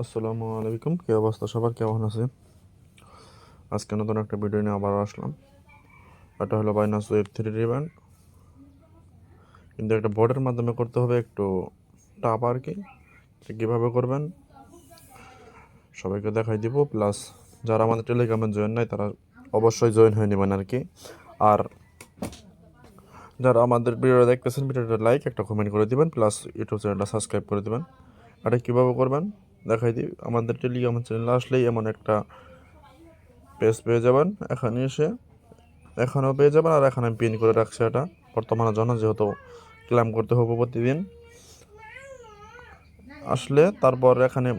আসসালামু আলাইকুম, কী অবস্থা? সবার কেমন আছে আজকে নতুন একটা ভিডিও নিয়ে আবার আসলাম। এটা হলো বাইনাস ওয়েব থ্রি রিব্যান্ড কিন্তু একটা বোর্ডের মাধ্যমে করতে হবে একটু টাপ আর কি কীভাবে করবেন। সবাইকে দেখাই দিব প্লাস যারা আমাদের টেলিগ্রামে জয়েন নাই, তারা অবশ্যই জয়েন হয়ে নেবেন আর কি। আর যারা আমাদের ভিডিওটা দেখতেছেন ভিডিওটা লাইক একটা কমেন্ট করে দিবেন প্লাস ইউটিউব চ্যানেলটা সাবস্ক্রাইব করে দিবেন। এটা কীভাবে করবেন? দেখাই দিই। আমাদের টেলিগ্রাম চ্যানেলে আসলেই এমন একটা পেজ পেয়ে যাবেন। এখানে এসে এখানেও পেয়ে যাবেন আর এখানে পিন করে রাখছে এটা। বর্তমানে জন্য যেহেতু ক্লেম করতে হবে প্রতিদিন। আসলে তারপর এখানে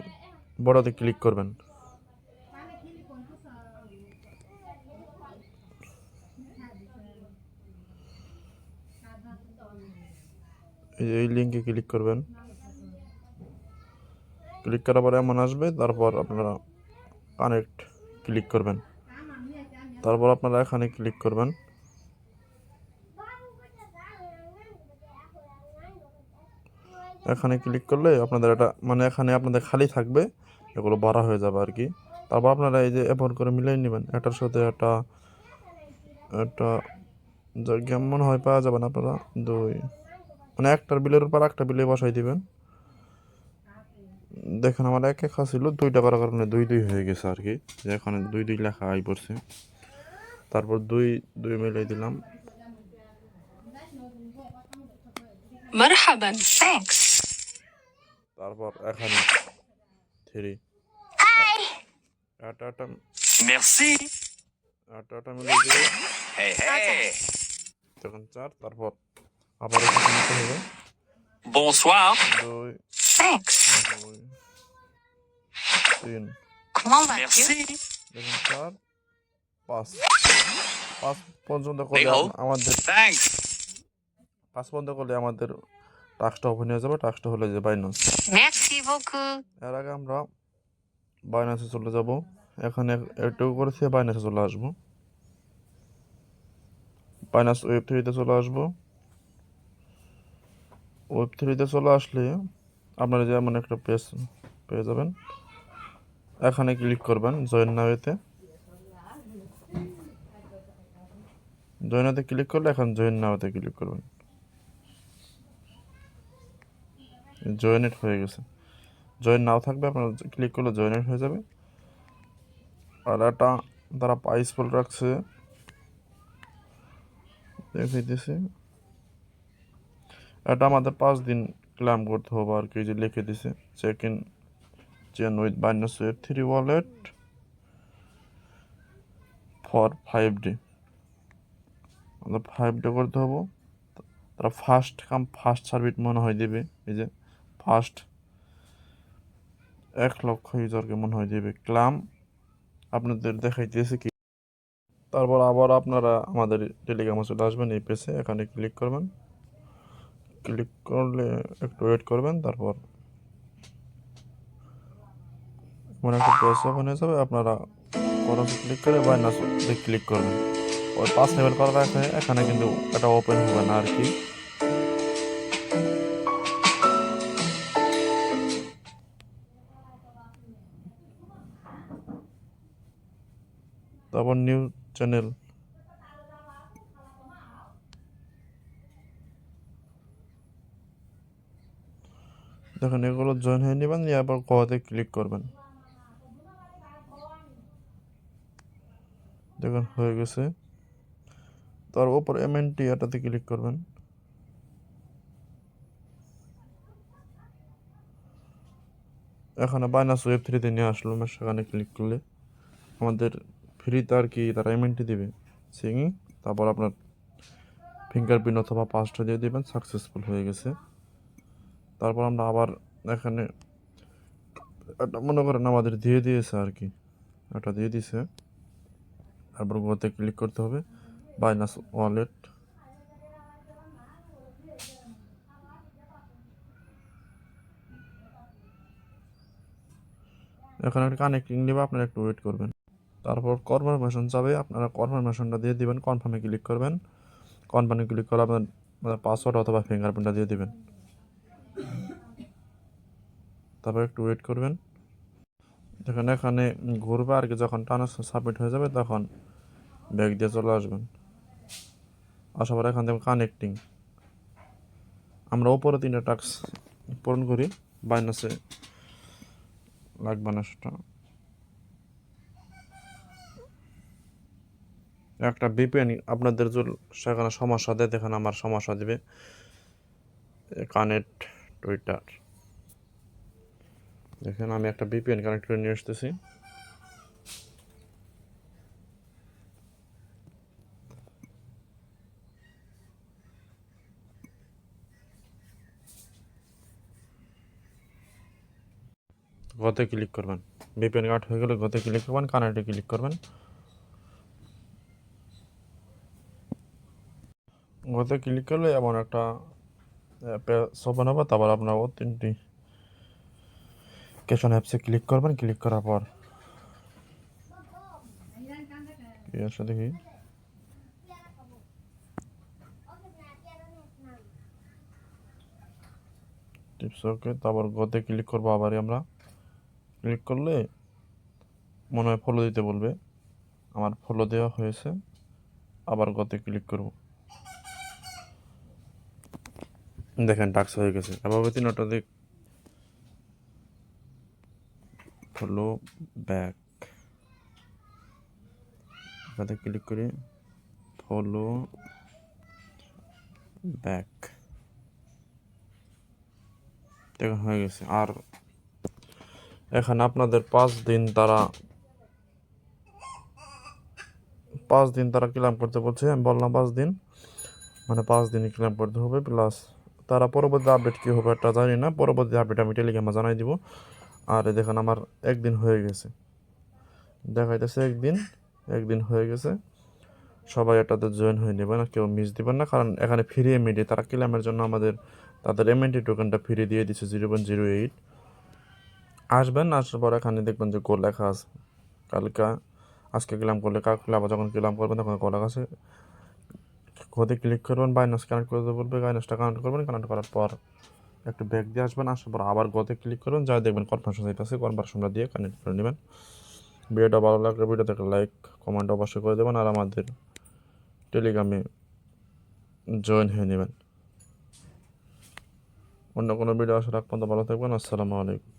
বড়তে ক্লিক করবেন। এই এই লিঙ্কে ক্লিক করবেন। ক্লিক করার পরে এমন আসবে, তারপর আপনারা কানেক্ট ক্লিক করবেন। তারপর আপনারা এখানে ক্লিক করবেন। এখানে ক্লিক করলে আপনাদের এটা মানে এখানে আপনাদের খালি থাকবে, এগুলো বাড়া হয়ে যাবে আর কি। তারপর আপনারা এই যে এমন করে মিলিয়ে নেবেন, এটার সাথে একটা একটা যা কেমন হয় পাওয়া যাবে না আপনারা, দুই মানে একটার বিলের উপর একটা বিলে বসাই দিবেন। দেখেন আমার এক এক ছিল দুইটা করার কারণে মানে দুই দুই হয়ে গেছে আর কি। যে এখানে দুই দুই লেখা আই পড়ছে। তারপর দুই দুই মিলে দিলাম। তারপর এখানে থ্রি। তখন চার তারপর আবার দুই। Comment vas-tu Merci. দেখুন চার পাঁচ পাঁচ পর্যন্ত করলে আমাদের Thanks. পাঁচ পর্যন্ত করলে আমাদের টাস্কটা ওপেন হয়ে যাবে টাস্কটা হলে যে বাইনান্স merci beaucoup. এর আগে আমরা বাইনান্সে চলে যাব। এখানে একটু করেছি বাইনান্সে চলে আসব। বাইনান্স ওয়েব থ্রিতে চলে আসব। ওয়েব থ্রিতে চলে আসলে আপনারা যেমন একটা পেজ পেয়ে যাবেন, এখানে ক্লিক করবেন জয়েন নাওয়েতে জয়েনাতে ক্লিক করলে এখন জয়েন নাওতে ক্লিক করবেন। জয়েনেট হয়ে গেছে। জয়েন নাও থাকবে, আপনার ক্লিক করলে জয়েনেট হয়ে যাবে। আর এটা তারা পাইস বল রাখছে। দেখাইতেছে এটা আমাদের পাঁচ দিন ক্লেম করতে হবে আর কি যে লিখে দিছে check in chain with Binance web three wallet for five day five day করতে হব, তারা ফার্স্ট কাম ফার্স্ট সার্ভিস মনে হয় দেবে, এই যে ফার্স্ট এক লক্ষ ইউজারকে মনে হয় দেবে, ক্লাম আপনাদের দেখাইতেছে কি? তারপর আবার আপনারা আমাদের টেলিগ্রামে চলে আসবেন, এই পেজে এখানে ক্লিক করবেন। ক্লিক করলে একটু ওয়েট করবেন, তারপর মানে একটা পেজ ওপেন হয়ে যাবে, আপনারা খরচে ক্লিক করে বাইনাস ক্লিক করবেন। ওই পাঁচ লেভেল করার আগে এখানে কিন্তু এটা ওপেন হবে না আর কি। তারপর নিউ চ্যানেল দেখেন এগুলো জয়েন হয়ে নেবেন, নিয়ে আবার ক্লিক করবেন। দেখুন, হয়ে গেছে। তার উপর এমএনটি এটাতে ক্লিক করবেন। এখানে বাইনাস ওয়েব থ্রিতে নিয়ে আসলো সেখানে ক্লিক করলে আমাদের ফ্রিতে আর কি তারা এমএনটি দিবে। সিঙ্গিং তারপর আপনার ফিঙ্গারপ্রিন্ট অথবা পাসটা দিয়ে দেবেন সাকসেসফুল হয়ে গেছে। তারপর আমরা আবার এখানে এটা মনে করেন আমাদের দিয়ে দিয়েছে আর কি। এটা দিয়ে দিয়েছে। তারপর গোতে ক্লিক করতে হবে। বাইনাস ওয়ালেট এখানে একটা কানেক্টিং নেবে, আপনারা একটু ওয়েট করবেন। তারপর কনফার্মেশন যাবে আপনারা কনফার্মেশনটা দিয়ে দিবেন কনফার্মে ক্লিক করবেন। কনফার্মে ক্লিক করে আপনার পাসওয়ার্ড অথবা ফিঙ্গারপ্রিন্টটা দিয়ে দিবেন। তারপর একটু ওয়েট করবেন। দেখেন এখানে ঘুরবে আর কি, যখন টানা সাবমিট হয়ে যাবে তখন ব্যাগ দিয়ে চলে আসবেন। আসার পর এখান থেকে কানেক্টিং আমরা ওপরে তিনটা টাস্ক পূরণ করি বাইনাসে লাগবে না সেটা। একটা বিপিএন আপনাদের সেখানে সমস্যা দেয়, দেখেন আমার সমস্যা দেবে। কানেক্ট টুইটার দেখেন, আমি একটা বিপিএন কানেক্ট করে নিয়ে আসতেছি। গতে ক্লিক করবেন। বিপিএন কার্ড হয়ে গেলে গতে ক্লিক করবেন কানেক্টে ক্লিক করবেন। গতে ক্লিক করলে এমন একটা ওপেন হবে, তারপর আপনার তিনটি ক্যাশন অ্যাপসে ক্লিক করবেন ক্লিক করার পর। দেখি? টিপস ওকে তারপর গতে ক্লিক করব আবারই আমরা। ক্লিক করলে মনে হয় ফলো দিতে বলবে। আমার ফলো দেওয়া হয়েছে, আবার গতে ক্লিক করব। দেখেন টাক্স হয়ে গেছে। এভাবে তিনটা দিক ফলো ব্যাক এখানে ক্লিক করি ফলো ব্যাক দেখেন, হয়ে গেছে। আর এখানে আপনাদের পাঁচ দিন তারা, পাঁচ দিন তারা ক্লাম করতে বলছে। আমি বললাম পাঁচ দিন মানে পাঁচ দিনই ক্লাম করতে হবে। প্লাস তারা পরবর্তী আপডেট কী হবে এটা জানি না। পরবর্তী আপডেট আমি টেলিগ্রামে জানাই দিব। আর দেখেন আমার একদিন হয়ে গেছে। দেখাইতেছে একদিন একদিন হয়ে গেছে। সবাই এটাতে জয়েন হয়ে নেবেন আর কেউ মিস দিবেন না, কারণ এখানে ফ্রি এমএডি তারা ক্লেমের জন্য আমাদের, তাদের এমএনটি টোকেনটা ফ্রি দিয়ে দিচ্ছে জিরো পয়েন্ট জিরো এইট আসবেন, আসার পর এখানে দেখবেন যে গোল লেখা আছে। কালকা, আজকে ক্লাম করলে কালকে আবার যখন ক্লাম করবেন, তখন গোল লেখা আছে। কোথায় ক্লিক করবেন বাইনাস কানেক্ট করতে বলবে বাইনাসটা কানেক্ট করবেন কানেক্ট করার পর একটু ব্যাক দিয়ে আসবেন, আসার পর আবার গতে ক্লিক করবেন, যা দেখবেন কনফার্মেশন আছে কনফার্মেশনটা দিয়ে কানেক্ট করে নেবেন। ভিডিওটা ভালো লাগলে ভিডিওতে একটা লাইক কমেন্ট অবশ্যই করে দেবেন, আর আমাদের টেলিগ্রামে জয়েন হয়ে নেবেন। অন্য কোনো ভিডিও আসার আগ পর্যন্ত ভালো থাকবেন, আসসালামু আলাইকুম।